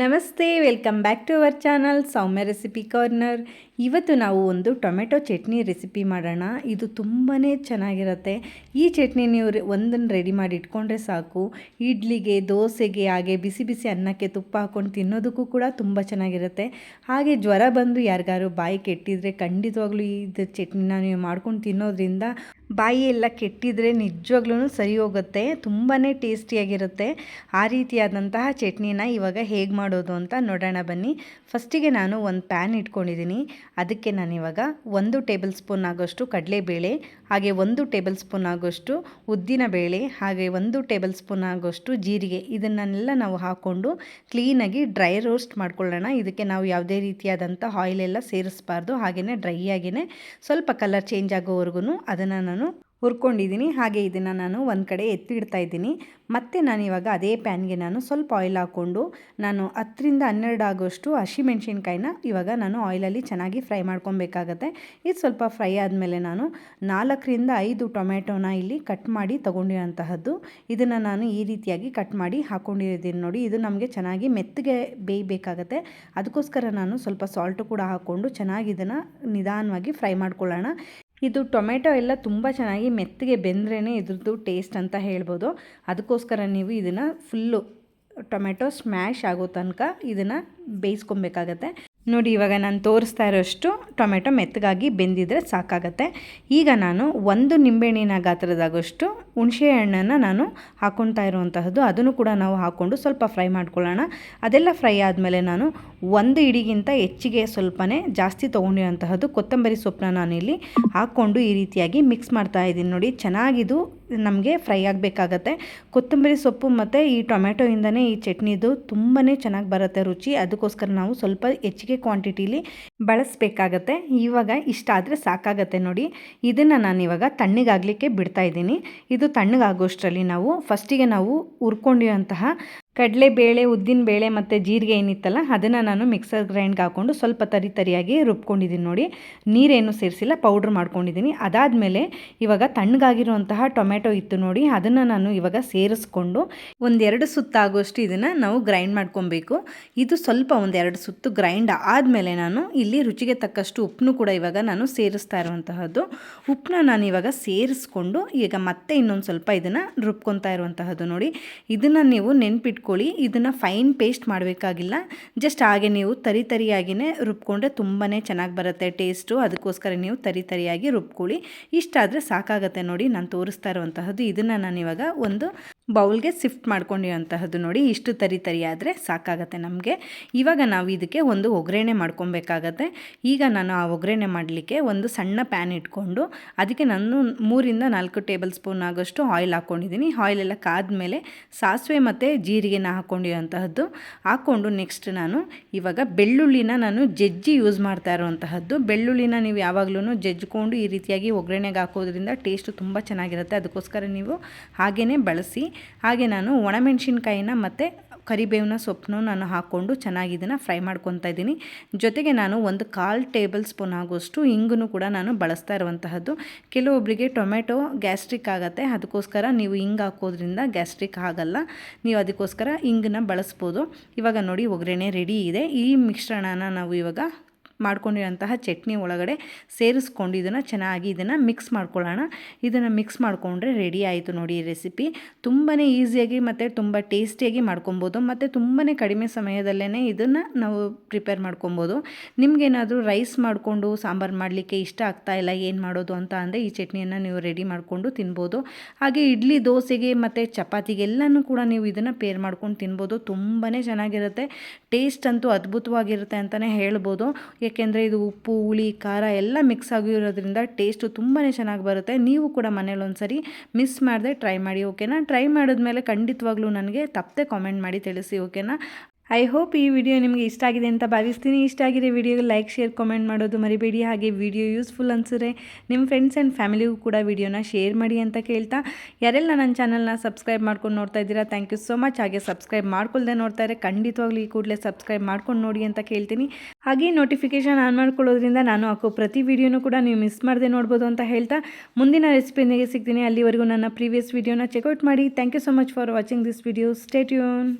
ನಮಸ್ತೆ, welcome back to our channel Soumya recipe corner. ಇವತ್ತು ನಾವು ಒಂದು ಟೊಮೆಟೊ ಚಟ್ನಿ ರೆಸಿಪಿ ಮಾಡೋಣ. ಇದು ತುಂಬಾ ಚೆನ್ನಾಗಿರುತ್ತೆ. ಈ ಚಟ್ನಿ ನೀವು ಒಂದನ್ನು ರೆಡಿ ಮಾಡಿ ಇಟ್ಕೊಂಡ್ರೆ ಸಾಕು. ಇಡ್ಲಿಗೆ, ದೋಸೆಗೆ, ಹಾಗೆ ಬಿಸಿ ಬಿಸಿ ಅನ್ನಕ್ಕೆ ತುಪ್ಪ ಹಾಕ್ಕೊಂಡು ತಿನ್ನೋದಕ್ಕೂ ಕೂಡ ತುಂಬ ಚೆನ್ನಾಗಿರುತ್ತೆ. ಹಾಗೆ ಜ್ವರ ಬಂದು ಯಾರಿಗಾರು ಬಾಯಿ ಕೆಟ್ಟಿದ್ರೆ ಖಂಡಿತವಾಗ್ಲೂ ಇದು ಚಟ್ನಿನ ನೀವು ಮಾಡ್ಕೊಂಡು ತಿನ್ನೋದ್ರಿಂದ ಬಾಯಿ ಎಲ್ಲ ಕೆಟ್ಟಿದ್ರೆ ನಿಜವಾಗ್ಲೂ ಸರಿ ಹೋಗುತ್ತೆ ತುಂಬಾ ಟೇಸ್ಟಿಯಾಗಿರುತ್ತೆ ಆ ರೀತಿಯಾದಂತಹ ಚಟ್ನಿನ ಇವಾಗ ಹೇಗೆ ಮಾಡೋದು ಅಂತ ನೋಡೋಣ ಬನ್ನಿ. ಫಸ್ಟಿಗೆ ನಾನು ಒಂದು ಪ್ಯಾನ್ ಇಟ್ಕೊಂಡಿದ್ದೀನಿ. ಅದಕ್ಕೆ ನಾನು ಇವಾಗ ಒಂದು ಟೇಬಲ್ ಸ್ಪೂನ್ ಆಗೋಷ್ಟು ಕಡಲೆಬೇಳೆ ಹಾಗೆ ಒಂದು ಟೇಬಲ್ ಸ್ಪೂನ್ ಆಗೋಷ್ಟು ಉದ್ದಿನ ಬೇಳೆ, ಹಾಗೆ ಒಂದು ಟೇಬಲ್ ಸ್ಪೂನ್ ಆಗೋಷ್ಟು ಜೀರಿಗೆ. ಇದನ್ನೆಲ್ಲ ನಾವು ಹಾಕ್ಕೊಂಡು ಕ್ಲೀನಾಗಿ ಡ್ರೈ ರೋಸ್ಟ್ ಮಾಡ್ಕೊಳ್ಳೋಣ. ಇದಕ್ಕೆ ನಾವು ಯಾವುದೇ ರೀತಿಯಾದಂಥ ಆಯಿಲೆಲ್ಲ ಸೇರಿಸ್ಬಾರ್ದು. ಹಾಗೆಯೇ ಡ್ರೈ ಆಗಿಯೇ ಸ್ವಲ್ಪ ಕಲರ್ ಚೇಂಜ್ ಆಗೋವರೆಗೂ ಅದನ್ನು ನಾನು ಹುರ್ಕೊಂಡಿದ್ದೀನಿ. ಹಾಗೆ ಇದನ್ನು ನಾನು ಒಂದು ಕಡೆ ಎತ್ತಿಡ್ತಾ ಇದ್ದೀನಿ. ಮತ್ತು ನಾನು ಇವಾಗ ಅದೇ ಪ್ಯಾನ್ಗೆ ನಾನು ಸ್ವಲ್ಪ ಆಯಿಲ್ ಹಾಕ್ಕೊಂಡು ನಾನು ಹತ್ತರಿಂದ ಹನ್ನೆರಡು ಆಗೋಷ್ಟು ಹಸಿಮೆಣ್ಸಿನ್ಕಾಯಿನ ಇವಾಗ ನಾನು ಆಯಿಲಲ್ಲಿ ಚೆನ್ನಾಗಿ ಫ್ರೈ ಮಾಡ್ಕೊಬೇಕಾಗತ್ತೆ. ಇದು ಸ್ವಲ್ಪ ಫ್ರೈ ಆದಮೇಲೆ ನಾನು ನಾಲ್ಕರಿಂದ ಐದು ಟೊಮೆಟೊನ ಇಲ್ಲಿ ಕಟ್ ಮಾಡಿ ತೊಗೊಂಡಿರೋಂತಹದ್ದು. ಇದನ್ನು ನಾನು ಈ ರೀತಿಯಾಗಿ ಕಟ್ ಮಾಡಿ ಹಾಕ್ಕೊಂಡಿದ್ದೀನಿ ನೋಡಿ. ಇದು ನಮಗೆ ಚೆನ್ನಾಗಿ ಮೆತ್ತಗೆ ಬೇಯಬೇಕಾಗತ್ತೆ. ಅದಕ್ಕೋಸ್ಕರ ನಾನು ಸ್ವಲ್ಪ ಸಾಲ್ಟು ಕೂಡ ಹಾಕ್ಕೊಂಡು ಚೆನ್ನಾಗಿ ಇದನ್ನು ನಿಧಾನವಾಗಿ ಫ್ರೈ ಮಾಡ್ಕೊಳ್ಳೋಣ. ಇದು ಟೊಮೆಟೊ ಎಲ್ಲ ತುಂಬ ಚೆನ್ನಾಗಿ ಮೆತ್ತಗೆ ಬೆಂದ್ರೇ ಇದ್ರದ್ದು ಟೇಸ್ಟ್ ಅಂತ ಹೇಳ್ಬೋದು. ಅದಕ್ಕೋಸ್ಕರ ನೀವು ಇದನ್ನು ಫುಲ್ಲು ಟೊಮೆಟೊ ಸ್ಮ್ಯಾಶ್ ಆಗೋ ತನಕ ಇದನ್ನು ಬೇಯಿಸ್ಕೊಬೇಕಾಗತ್ತೆ. ನೋಡಿ, ಇವಾಗ ನಾನು ತೋರಿಸ್ತಾ ಇರೋಷ್ಟು ಟೊಮೆಟೊ ಮೆತ್ತಗಾಗಿ ಬೆಂದಿದ್ರೆ ಸಾಕಾಗತ್ತೆ. ಈಗ ನಾನು ಒಂದು ನಿಂಬೆಹಣ್ಣಿನ ಗಾತ್ರದಾಗಷ್ಟು ಹುಣಸೆ ಹಣ್ಣನ್ನು ನಾನು ಹಾಕ್ಕೊಳ್ತಾ ಇರುವಂತಹದ್ದು. ಅದನ್ನು ಕೂಡ ನಾವು ಹಾಕ್ಕೊಂಡು ಸ್ವಲ್ಪ ಫ್ರೈ ಮಾಡ್ಕೊಳ್ಳೋಣ. ಅದೆಲ್ಲ ಫ್ರೈ ಆದಮೇಲೆ ನಾನು ಒಂದು ಇಡಿಗಿಂತ ಹೆಚ್ಚಿಗೆ ಸ್ವಲ್ಪನೇ ಜಾಸ್ತಿ ತೊಗೊಂಡಿರೋಂತಹದ್ದು ಕೊತ್ತಂಬರಿ ಸೊಪ್ಪನ್ನ ನಾನಿಲ್ಲಿ ಹಾಕ್ಕೊಂಡು ಈ ರೀತಿಯಾಗಿ ಮಿಕ್ಸ್ ಮಾಡ್ತಾ ಇದ್ದೀನಿ. ನೋಡಿ, ಚೆನ್ನಾಗಿದು ನಮಗೆ ಫ್ರೈ ಆಗಬೇಕಾಗತ್ತೆ. ಕೊತ್ತಂಬರಿ ಸೊಪ್ಪು ಮತ್ತು ಈ ಟೊಮೆಟೊಯಿಂದನೇ ಈ ಚಟ್ನಿದು ತುಂಬಾ ಚೆನ್ನಾಗಿ ಬರುತ್ತೆ ರುಚಿ. ಅದಕ್ಕೋಸ್ಕರ ನಾವು ಸ್ವಲ್ಪ ಹೆಚ್ಚಿಗೆ ಕ್ವಾಂಟಿಟಿಲಿ ಬಳಸಬೇಕಾಗತ್ತೆ. ಇವಾಗ ಇಷ್ಟ ಆದರೆ ಸಾಕಾಗತ್ತೆ ನೋಡಿ. ಇದನ್ನು ನಾನು ಇವಾಗ ತಣ್ಣಗಾಗಲಿಕ್ಕೆ ಬಿಡ್ತಾ ಇದ್ದೀನಿ. ಇದು ತಣ್ಣಗಾಗೋಷ್ಟರಲ್ಲಿ ನಾವು ಫಸ್ಟಿಗೆ ನಾವು ಹುರ್ಕೊಂಡಿರೋಂತಹ ಕಡಲೆಬೇಳೆ ಬೇಳೆ ಮತ್ತು ಜೀರಿಗೆ ಏನಿತ್ತಲ್ಲ, ಅದನ್ನು ನಾನು ಮಿಕ್ಸರ್ ಗ್ರೈಂಡ್ಗೆ ಹಾಕ್ಕೊಂಡು ಸ್ವಲ್ಪ ತರಿ ತರಿಯಾಗಿ ರುಬ್ಕೊಂಡಿದ್ದೀನಿ ನೋಡಿ. ನೀರೇನು ಸೇರಿಸಿಲ್ಲ, ಪೌಡ್ರ್ ಮಾಡ್ಕೊಂಡಿದ್ದೀನಿ. ಅದಾದಮೇಲೆ ಇವಾಗ ತಣ್ಣಗಾಗಿರುವಂತಹ ಟೊಮೆಟೊ ಇತ್ತು ನೋಡಿ, ಅದನ್ನು ನಾನು ಇವಾಗ ಸೇರಿಸ್ಕೊಂಡು ಒಂದೆರಡು ಸುತ್ತಾಗುವಷ್ಟು ಇದನ್ನು ನಾವು ಗ್ರೈಂಡ್ ಮಾಡ್ಕೊಬೇಕು. ಇದು ಸ್ವಲ್ಪ ಒಂದೆರಡು ಸುತ್ತು ಗ್ರೈಂಡ್ ಆದಮೇಲೆ ನಾನು ಇಲ್ಲಿ ರುಚಿಗೆ ತಕ್ಕಷ್ಟು ಉಪ್ಪನ್ನು ಕೂಡ ಇವಾಗ ನಾನು ಸೇರಿಸ್ತಾ ಇರುವಂತಹದ್ದು. ಉಪ್ಪನ್ನ ನಾನು ಇವಾಗ ಸೇರಿಸ್ಕೊಂಡು ಈಗ ಮತ್ತೆ ಇನ್ನೊಂದು ಸ್ವಲ್ಪ ಇದನ್ನು ರುಬ್ಕೊತಾ ಇರುವಂತಹದ್ದು ನೋಡಿ. ಇದನ್ನು ನೀವು ನೆನ್ಪಿಟ್ಟು ಇಟ್ಕೊಳ್ಳಿ ಇದನ್ನು ಫೈನ್ ಪೇಸ್ಟ್ ಮಾಡಬೇಕಾಗಿಲ್ಲ. ಜಸ್ಟ್ ಹಾಗೆ ನೀವು ತರಿ ತರಿಯಾಗಿಯೇ ರುಬ್ಕೊಂಡ್ರೆ ತುಂಬಾ ಚೆನ್ನಾಗಿ ಬರುತ್ತೆ ಟೇಸ್ಟು ಅದಕ್ಕೋಸ್ಕರ ನೀವು ತರಿ ತರಿಯಾಗಿ ರುಬ್ಕೊಳ್ಳಿ. ಇಷ್ಟಾದರೆ ಸಾಕಾಗತ್ತೆ ನೋಡಿ, ನಾನು ತೋರಿಸ್ತಾ ಇರುವಂತಹದ್ದು. ಇದನ್ನು ನಾನು ಇವಾಗ ಒಂದು ಬೌಲ್ಗೆ ಶಿಫ್ಟ್ ಮಾಡ್ಕೊಂಡಿರೋಂತಹದ್ದು ನೋಡಿ, ಇಷ್ಟು ತರಿ ತರಿ ಆದರೆ ಸಾಕಾಗತ್ತೆ ನಮಗೆ. ಇವಾಗ ನಾವು ಇದಕ್ಕೆ ಒಂದು ಒಗ್ಗರಣೆ ಮಾಡ್ಕೊಬೇಕಾಗತ್ತೆ. ಈಗ ನಾನು ಆ ಒಗ್ಗರಣೆ ಮಾಡಲಿಕ್ಕೆ ಒಂದು ಸಣ್ಣ ಪ್ಯಾನ್ ಇಟ್ಕೊಂಡು, ಅದಕ್ಕೆ ನಾನು ಮೂರಿಂದ ನಾಲ್ಕು ಟೇಬಲ್ ಸ್ಪೂನ್ ಆಗೋಷ್ಟು ಆಯಿಲ್ ಹಾಕ್ಕೊಂಡಿದ್ದೀನಿ. ಆಯಿಲ್ ಎಲ್ಲ ಕಾದ್ಮೇಲೆ ಸಾಸಿವೆ ಮತ್ತು ಜೀರಿಗೆನ ಹಾಕ್ಕೊಂಡಿರೋಂತಹದ್ದು ಹಾಕ್ಕೊಂಡು ನೆಕ್ಸ್ಟ್ ನಾನು ಇವಾಗ ಬೆಳ್ಳುಳ್ಳಿನ ನಾನು ಜಜ್ಜಿ ಯೂಸ್ ಮಾಡ್ತಾ ಇರುವಂತಹದ್ದು. ಬೆಳ್ಳುಳ್ಳಿನ ನೀವು ಯಾವಾಗಲೂ ಜಜ್ಜಿಕೊಂಡು ಈ ರೀತಿಯಾಗಿ ಒಗ್ಗರಣೆಗೆ ಹಾಕೋದ್ರಿಂದ ಟೇಸ್ಟು ತುಂಬ ಚೆನ್ನಾಗಿರುತ್ತೆ. ಅದಕ್ಕೋಸ್ಕರ ನೀವು ಹಾಗೆಯೇ ಬಳಸಿ. ಹಾಗೆ ನಾನು ಒಣಮೆಣಸಿನ್ಕಾಯಿನ ಮತ್ತು ಕರಿಬೇವಿನ ಸೊಪ್ಪನ್ನು ನಾನು ಹಾಕ್ಕೊಂಡು ಚೆನ್ನಾಗಿ ಇದನ್ನು ಫ್ರೈ ಮಾಡ್ಕೊತಾ ಇದ್ದೀನಿ. ಜೊತೆಗೆ ನಾನು ಒಂದು ಕಾಲು ಟೇಬಲ್ ಸ್ಪೂನ್ ಆಗೋಷ್ಟು ಇಂಗನ್ನು ಕೂಡ ನಾನು ಬಳಸ್ತಾ ಇರುವಂತಹದ್ದು. ಕೆಲವೊಬ್ಬರಿಗೆ ಟೊಮೆಟೊ ಗ್ಯಾಸ್ಟ್ರಿಕ್ ಆಗುತ್ತೆ, ಅದಕ್ಕೋಸ್ಕರ ನೀವು ಇಂಗ್ ಹಾಕೋದ್ರಿಂದ ಗ್ಯಾಸ್ಟ್ರಿಕ್ ಆಗಲ್ಲ. ನೀವು ಅದಕ್ಕೋಸ್ಕರ ಹಿಂಗನ್ನ ಬಳಸ್ಬೋದು. ಇವಾಗ ನೋಡಿ ಒಗ್ಗರಣೆ ರೆಡಿ ಇದೆ. ಈ ಮಿಶ್ರಣನ ನಾವು ಇವಾಗ ಮಾಡ್ಕೊಂಡಿರೋಂತಹ ಚಟ್ನಿ ಒಳಗಡೆ ಸೇರಿಸ್ಕೊಂಡು ಇದನ್ನು ಚೆನ್ನಾಗಿ ಇದನ್ನು ಮಿಕ್ಸ್ ಮಾಡ್ಕೊಳ್ಳೋಣ. ಇದನ್ನು ಮಿಕ್ಸ್ ಮಾಡಿಕೊಂಡ್ರೆ ರೆಡಿ ಆಯಿತು ನೋಡಿ ಈ ರೆಸಿಪಿ ತುಂಬಾ ಈಸಿಯಾಗಿ ಮತ್ತು ತುಂಬ ಟೇಸ್ಟಿಯಾಗಿ ಮಾಡ್ಕೊಬೋದು. ಮತ್ತು ತುಂಬಾ ಕಡಿಮೆ ಸಮಯದಲ್ಲೇ ಇದನ್ನು ನಾವು ಪ್ರಿಪೇರ್ ಮಾಡ್ಕೊಬೋದು. ನಿಮಗೇನಾದರೂ ರೈಸ್ ಮಾಡಿಕೊಂಡು ಸಾಂಬಾರು ಮಾಡಲಿಕ್ಕೆ ಇಷ್ಟ ಆಗ್ತಾ ಇಲ್ಲ, ಏನು ಮಾಡೋದು ಅಂತ ಅಂದರೆ ಈ ಚಟ್ನಿಯನ್ನು ನೀವು ರೆಡಿ ಮಾಡಿಕೊಂಡು ತಿನ್ಬೋದು. ಹಾಗೆ ಇಡ್ಲಿ ದೋಸೆಗೆ ಮತ್ತು ಚಪಾತಿಗೆಲ್ಲನೂ ಕೂಡ ನೀವು ಇದನ್ನು ಪೇರ್ ಮಾಡ್ಕೊಂಡು ತಿನ್ಬೋದು. ತುಂಬಾ ಚೆನ್ನಾಗಿರುತ್ತೆ. ಟೇಸ್ಟ್ ಅಂತೂ ಅದ್ಭುತವಾಗಿರುತ್ತೆ ಅಂತಲೇ ಹೇಳ್ಬೋದು. ಏಕೆಂದರೆ ಇದು ಉಪ್ಪು, ಹುಳಿ, ಖಾರ ಎಲ್ಲ ಮಿಕ್ಸ್ ಆಗಿರೋದ್ರಿಂದ ಟೇಸ್ಟು ತುಂಬಾ ಚೆನ್ನಾಗಿ ಬರುತ್ತೆ. ನೀವು ಕೂಡ ಮನೇಲಿ ಒಂದು ಸರಿ ಮಿಸ್ ಮಾಡದೆ ಟ್ರೈ ಮಾಡಿ ಓಕೆನಾ ಟ್ರೈ ಮಾಡಿದ್ಮೇಲೆ ಖಂಡಿತವಾಗ್ಲೂ ನನಗೆ ತಪ್ಪದೆ ಕಾಮೆಂಟ್ ಮಾಡಿ ತಿಳಿಸಿ ಓಕೆನಾ ಐ ಹೋಪ್ ಈ ವಿಡಿಯೋ ನಿಮಗೆ ಇಷ್ಟ ಆಗಿದೆ ಅಂತ ಭಾವಿಸ್ತೀನಿ. ಇಷ್ಟ ಆಗಿದೆ ವಿಡಿಯೋಗೆ ಲೈಕ್ ಶೇರ್ ಕಮೆಂಟ್ ಮಾಡೋದು ಮರಿಬೇಡಿ. ಹಾಗೆ ವಿಡಿಯೋ ಯೂಸ್ಫುಲ್ ಅನಿಸಿದ್ರೆ ನಿಮ್ಮ ಫ್ರೆಂಡ್ಸ್ ಆ್ಯಂಡ್ ಫ್ಯಾಮಿಲಿಗೂ ಕೂಡ ವಿಡಿಯೋನ ಶೇರ್ ಮಾಡಿ ಅಂತ ಕೇಳ್ತಾ. ಯಾರೆಲ್ಲ ನನ್ನ ಚಾನಲ್ನ ಸಬ್ಸ್ಕ್ರೈಬ್ ಮಾಡ್ಕೊಂಡು ನೋಡ್ತಾ ಇದ್ದೀರಾ ಥ್ಯಾಂಕ್ ಯು ಸೋ ಮಚ್ ಹಾಗೆ ಸಬ್ಸ್ಕ್ರೈಬ್ ಮಾಡ್ಕೊಳ್ದೆ ನೋಡ್ತಾ ಇದ್ದಾರೆ ಖಂಡಿತವಾಗ್ಲೂ ಈ ಕೂಡಲೇ ಸಬ್ಸ್ಕ್ರೈಬ್ ಮಾಡ್ಕೊಂಡು ನೋಡಿ ಅಂತ ಕೇಳ್ತೀನಿ. ಹಾಗೆ ನೋಟಿಫಿಕೇಷನ್ ಆನ್ ಮಾಡ್ಕೊಳ್ಳೋದ್ರಿಂದ ನಾನು ಹಾಕೋ ಪ್ರತಿ ವಿಡಿಯೋನೂ ಕೂಡ ನೀವು ಮಿಸ್ ಮಾಡದೆ ನೋಡ್ಬೋದು ಅಂತ ಹೇಳ್ತಾ. ಮುಂದಿನ ರೆಸಿಪಿನಿಗೆ ಸಿಗ್ತೀನಿ. ಅಲ್ಲಿವರೆಗೂ ನನ್ನ ಪ್ರೀವಿಯಸ್ ವಿಡಿಯೋನ ಚೆಕ್ಔಟ್ ಮಾಡಿ. Thank you so much for watching this video stay ಯೂನ್